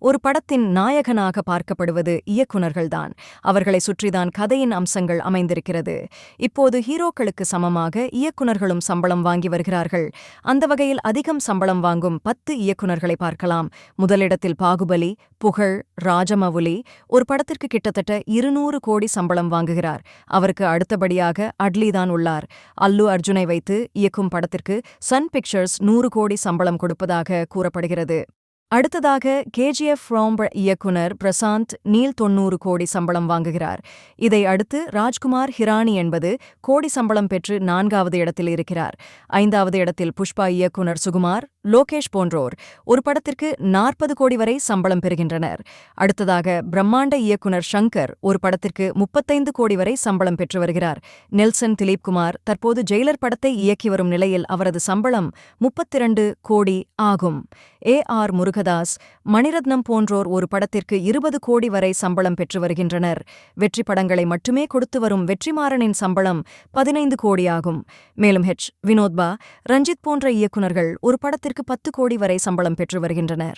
ஒரு படத்தின் நாயகனாக பார்க்கப்படுவது இயக்குனர்கள்தான் அவர்களை சுற்றிதான் கதையின் அம்சங்கள் அமைந்திருக்கிறது. இப்போது ஹீரோக்களுக்கு சமமாக இயக்குனர்களும் சம்பளம் வாங்கி வருகிறார்கள். அந்த வகையில் அதிகம் சம்பளம் வாங்கும் பத்து இயக்குனர்களை பார்க்கலாம். முதலிடத்தில் பாகுபலி புகழ் ராஜமவுலி. ஒரு படத்திற்கு கிட்டத்தட்ட இருநூறு கோடி சம்பளம் வாங்குகிறார். அவருக்கு அடுத்தபடியாக அட்லிதான் உள்ளார். அல்லு அர்ஜுனை வைத்து இயக்கும் படத்திற்கு சன் பிக்சர்ஸ் நூறு கோடி சம்பளம் கொடுப்பதாக கூறப்படுகிறது. அடுத்ததாக கேஜிஎஃப் ரோம்ப இயக்குனர் பிரசாந்த் நீல் தொன்னூறு கோடி சம்பளம் வாங்குகிறார். இதை அடுத்து ராஜ்குமார் ஹிரானி என்பது கோடி சம்பளம் பெற்று நான்காவது இடத்தில் இருக்கிறார். ஐந்தாவது இடத்தில் புஷ்பா இயக்குனர் சுகுமார் லோகேஷ் போன்றோர் ஒரு படத்திற்கு நாற்பது கோடி வரை சம்பளம் பெறுகின்றனர். அடுத்ததாக பிரம்மாண்ட இயக்குனர் ஷங்கர் ஒரு படத்திற்கு முப்பத்தைந்து கோடி வரை சம்பளம் பெற்று வருகிறார். நெல்சன் திலீப்குமார் தற்போது ஜெயிலர் படத்தை இயக்கி வரும் நிலையில் அவரது சம்பளம் முப்பத்திரண்டு கோடி ஆகும். ஏ ஆர் முருகதாஸ் மணிரத்னம் போன்றோர் ஒரு படத்திற்கு இருபது கோடி வரை சம்பளம் பெற்று வருகின்றனர். வெற்றி படங்களை மட்டுமே கொடுத்து வரும் வெற்றிமாறனின் சம்பளம் பதினைந்து கோடியாகும் மேலும் ஹெச் வினோத்பா ரஞ்சித் போன்ற இயக்குநர்கள் ஒரு படத்திற்கு பத்து கோடி வரை சம்பளம் பெற்று வருகின்றனர்.